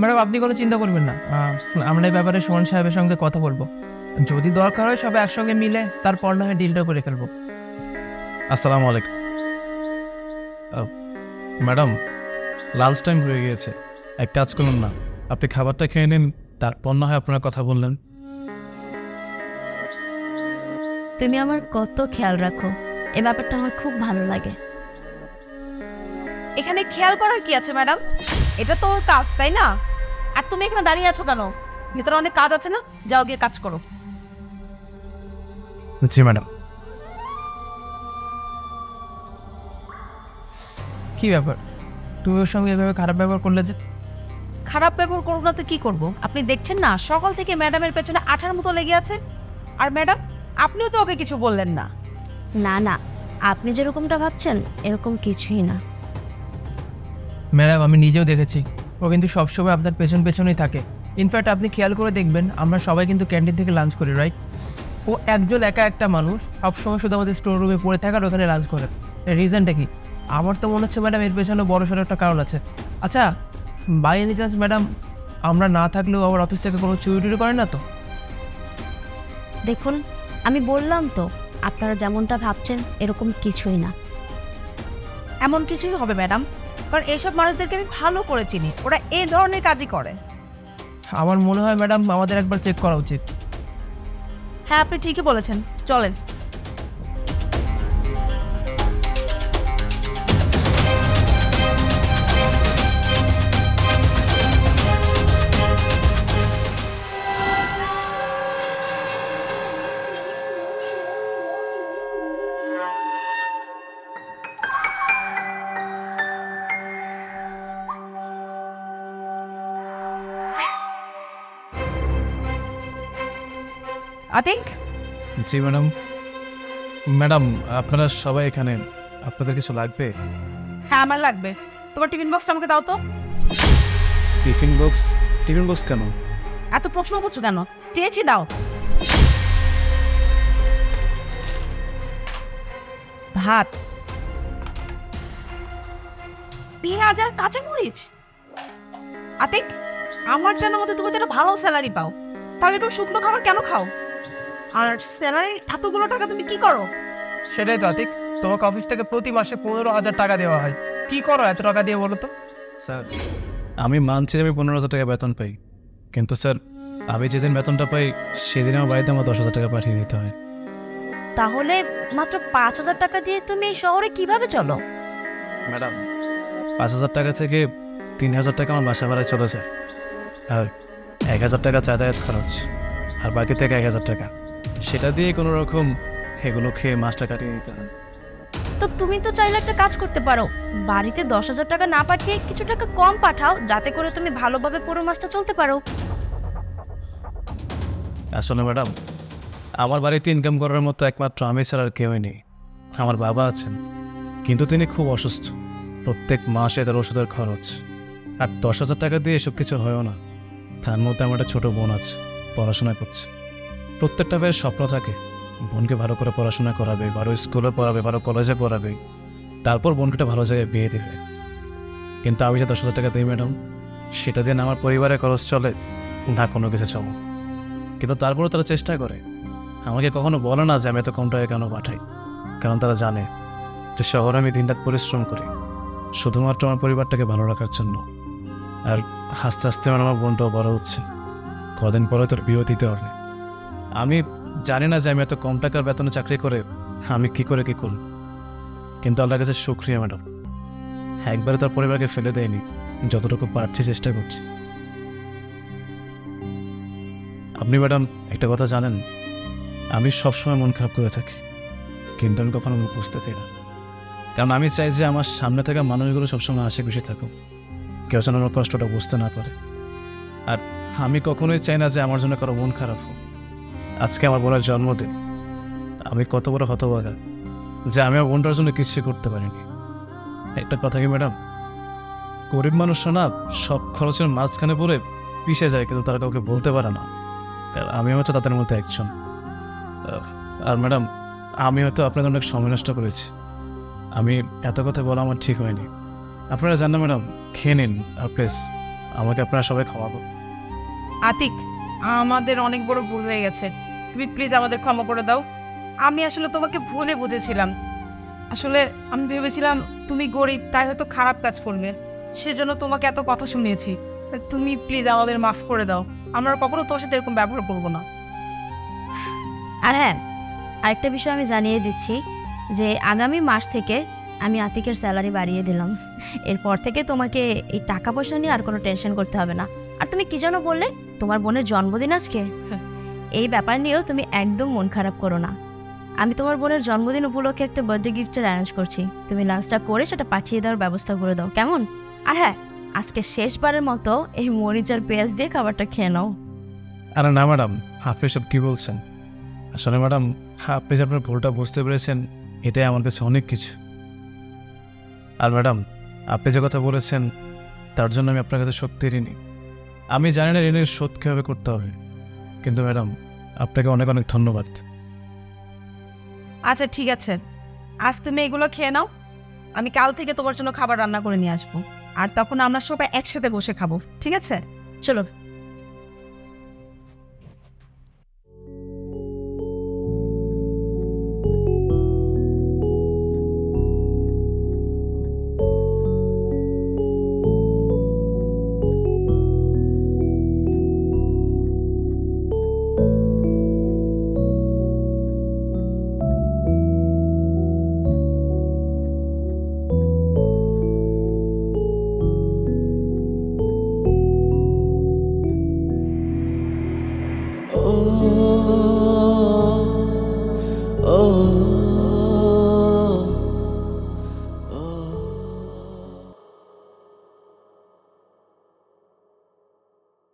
Madam আপনি কোনো চিন্তা করবেন না। আহ, আমরা এই ব্যাপারে সুমন সাহেবের সঙ্গে কথা বলব। যদি দরকার হয় সবাই একসঙ্গে মিলে তারপর না হয় ডিলটা করে ফেলব। আসসালামু আলাইকুম। ম্যাডাম লাঞ্চ টাইম হয়ে গিয়েছে। এক কাজ করুন না। আপনি খাবারটা খেয়ে নিন তারপর না হয় আপনারা কথা বললেন। তুমি আমার কত খেয়াল রাখো। এ ব্যাপারটা আমার খুব ভালো লাগে। এখানে খেয়াল করার কি আছে ম্যাডাম? এটা তো ওর কাজ তাই না? আর তুমি এখানে দাঁড়িয়ে আছো কেন? ভিতরে অনেক কাজ আছে না? যাও গিয়ে কাজ করো। জি ম্যাডাম। কি ব্যাপার? তুমি ওর সঙ্গে এভাবে খারাপ ব্যবহার করলে যে? খারাপ ব্যবহার করব না তো কি করব? আপনি দেখছেন না সকাল থেকে ম্যাডামের পেছনে আঠার মতো লেগে আছে। আর ম্যাডাম আপনিও তো ওকে কিছু বললেন না। না না আপনি যেরকমটা ভাবছেন এরকম কিছুই না। ম্যাডাম আমি নিজেও দেখেছি। ও কিন্তু সবসময় আপনার পেছন পেছনেই থাকে। ইনফ্যাক্ট আপনি খেয়াল করে দেখবেন আমরা সবাই কিন্তু ক্যান্টিন থেকে লাঞ্চ করি রাইট ও একজন একা একটা মানুষ সবসময় শুধু আমাদের স্টোর রুমে পড়ে থাকার ওখানে লাঞ্চ করে। রিজনটা কি? আমার তো মনে হচ্ছে ম্যাডাম এর পেছনে বড় সড়ো একটা কারণ আছে। আচ্ছা বাই এনি চান্স ম্যাডাম আমরা না থাকলেও আবার অফিস থেকে কোনো চুরি টুরি করে না তো? দেখুন আমি বললাম তো আপনারা যেমনটা ভাবছেন এরকম কিছুই না। এমন কিছুই হবে ম্যাডাম। কারণ এইসব মানুষদেরকে আমি ভালো করে চিনি। ওরা এই ধরনের কাজই করে। আমার মনে হয় ম্যাডাম আমাদের একবার চেক করা উচিত। হ্যাঁ আপনি ঠিকই বলেছেন। চলেন। আতিক জি ম্যাডাম। ম্যাডাম আপনারা সবাই এখানে আপনাদের কিছু লাগবে? হ্যাঁ আমার লাগবে। তোমার টিফিন বক্সটা আমাকে দাও তো। Tiffin box? টিফিন বক্স কেন? এত প্রশ্ন করছ কেন? চেয়েছি দাও। ভাত। পেঁয়াজ আর কাঁচামরিচ? আতিক আমার জানা মতো তুমি তো একটা ভালো স্যালারি পাও। তাহলে একটু শুকনো খাবার কেন খাও? আর স্যালারি এতগুলো টাকা তুমি কি করো? সেটাই তো আতিক তোমাকে অফিস থেকে প্রতি মাসে পনেরো হাজার টাকা দেওয়া হয়। কি করো এত টাকা দিয়ে বলো তো? স্যার আমি মানছি যে আমি পনেরো হাজার টাকা বেতন পাই। কিন্তু স্যার আমি যেদিন বেতনটা পাই সেদিন আমার বাড়িতে আমার দশ হাজার টাকা পাঠিয়ে দিতে হয়। তাহলে মাত্র পাঁচ হাজার টাকা দিয়ে তুমি এই শহরে কীভাবে চলো? ম্যাডাম পাঁচ হাজার টাকা থেকে তিন হাজার টাকা আমার বাসা ভাড়ায় চলে যায় আর এক হাজার টাকা যাতায়াত খরচ আর বাকি থেকে এক হাজার টাকা। সেটা দিয়ে কোনো রকম এগুলো খেয়ে মাছটা কাটিয়ে নিতে হয়। তো তুমি তো চাইলে একটা কাজ করতে পারো। বাড়িতে দশ হাজার টাকা না পাঠিয়ে কিছু টাকা কম পাঠাও যাতে করে তুমি ভালোভাবে পুরো মাসটা চলতে পারো। আসলে ম্যাডাম আমার বাড়িতে ইনকাম করার মতো একমাত্র আমি ছাড়া আর কেউই নেই। আমার বাবা আছেন কিন্তু তিনি খুব অসুস্থ। প্রত্যেক মাসে তার ওষুধের খরচ। আর দশ হাজার টাকা দিয়ে এসব কিছু হয়ও না। তার মধ্যে আমার একটা ছোটো বোন আছে পড়াশোনা করছে। প্রত্যেকটা ভাইয়ের স্বপ্ন থাকে, বোনকে ভালো করে পড়াশোনা করাবে, ভালো স্কুলে পড়াবে, ভালো কলেজে পড়াবে, তারপর বোনকে ভালো জায়গায় বিয়ে দেবে। কিন্তু আমি যে দশ হাজার টাকা দিই, ম্যাডাম, সেটা দিয়ে আমার পরিবারের খরচ চলে, না কোনো কিছু চলে। কিন্তু তারপরেও তারা চেষ্টা করে। আমাকে কখনো বলে না যে আমি এত কম টাকা কেন পাঠাই, কারণ তারা জানে যে শহরে আমি দিনরাত পরিশ্রম করি, শুধুমাত্র আমার পরিবারটাকে ভালো রাখার জন্য। আর আস্তে আস্তে আমার বোনটাও বড় হচ্ছে। কদিন পরে তোর বিয়ে দিতে হবে। আমি জানি না যে আমি এত কম টাকার বেতনে চাকরি করে আমি কি করে কি করব। কিন্তু আল্লাহর কাছে সুক্রিয়া ম্যাডাম। একবারে তার পরিবারকে ফেলে দেয়নি, যতটুকু পারছি চেষ্টা করছি। আপনি, ম্যাডাম, একটা কথা জানেন, আমি সবসময় মন খারাপ করে থাকি, কিন্তু আমি কখনো মুখ বুঝতে চাই না। কারণ আমি চাই যে আমার সামনে থাকা মানুষগুলো সবসময় হাসি খুশি থাকুক, কেউ যেন আমার কষ্টটা বুঝতে না পারে। আর আমি কখনোই চাই না যে আমার জন্য কারও মন খারাপ হোক। আজকে আমার বোনের জন্মদিন। আমি কত বড় হতভাগা যে আমি আমার বোনটার জন্য কিছু করতে পারিনি। একটা কথা কি ম্যাডাম? গরিব মানুষরা না সব খরচের মাঝখানে পড়ে পিষে যায়, কিন্তু তারা কাউকে বলতে পারে না। কারণ আমি হয়তো তাদের মধ্যে একজন। আর ম্যাডাম, আমি হয়তো আপনাদের অনেক সময় নষ্ট করেছি। আমি এত কথা বলা আমার ঠিক হয়নি। আপনারা জানেন ম্যাডাম, খেয়ে নিন, আর প্লিজ, আমাকে আপনারা সবাই খাওয়াবো আতিক, আমাদের অনেক বড় ভুল হয়ে গেছে। তুমি প্লিজ আমাদের ক্ষমা করে দাও। আমি আসলে তোমাকে ভুলে বুঝেছিলাম। আসলে আমি ভেবেছিলাম তুমি গরিব তাই হয়তো খারাপ কাজ করবে সেজন্য তোমাকে এত কথা শুনিয়েছি। তুমি প্লিজ আমাদের মাফ করে দাও। আমরা কখনো তোমার সাথে এরকম ব্যবহার করব না। আর হ্যাঁ আরেকটা বিষয় আমি জানিয়ে দিচ্ছি যে আগামী মাস থেকে আমি আতিকের স্যালারি বাড়িয়ে দিলাম। এরপর থেকে তোমাকে এই টাকা পয়সা নিয়ে আর কোনো টেনশন করতে হবে না। আর তুমি কি যেন বললে? তোমার বোনের জন্মদিন আজকে। এই ব্যাপার নিয়েও তুমি একদম মন খারাপ করো না। আমি তোমার বোনের জন্মদিন উপলক্ষে একটা বার্থডে গিফটের অ্যারেঞ্জ করছি। তুমি লাঞ্চটা করে সেটা পাঠিয়ে দেওয়ার ব্যবস্থা করে দাও, কেমন? আর হ্যাঁ আজকে শেষবারের মতো এই মরিচ আর পেঁয়াজ দিয়ে খাবারটা খেয়ে নাও। আরে না ম্যাডাম, আপনি সব কী বলছেন? আসলে ম্যাডাম, আপনি যে আপনার ভুলটা বুঝতে পেরেছেন, এটাই আমার কাছে অনেক কিছু। আর ম্যাডাম, আপনি যে কথা বলেছেন, তার জন্য আমি আপনার কাছে সত্যি ঋণী। আমি জানি না ঋণের শোধ কীভাবে করতে হবে। কিন্তু ম্যাডাম, আপনাকে অনেক অনেক ধন্যবাদ। আচ্ছা ঠিক আছে। আজ তুমি এগুলো খেয়ে নাও। আমি কাল থেকে তোমার জন্য খাবার রান্না করে নিয়ে আসব। আর তখন আমরা সবাই একসাথে বসে খাব, ঠিক আছে? চলো। 哦。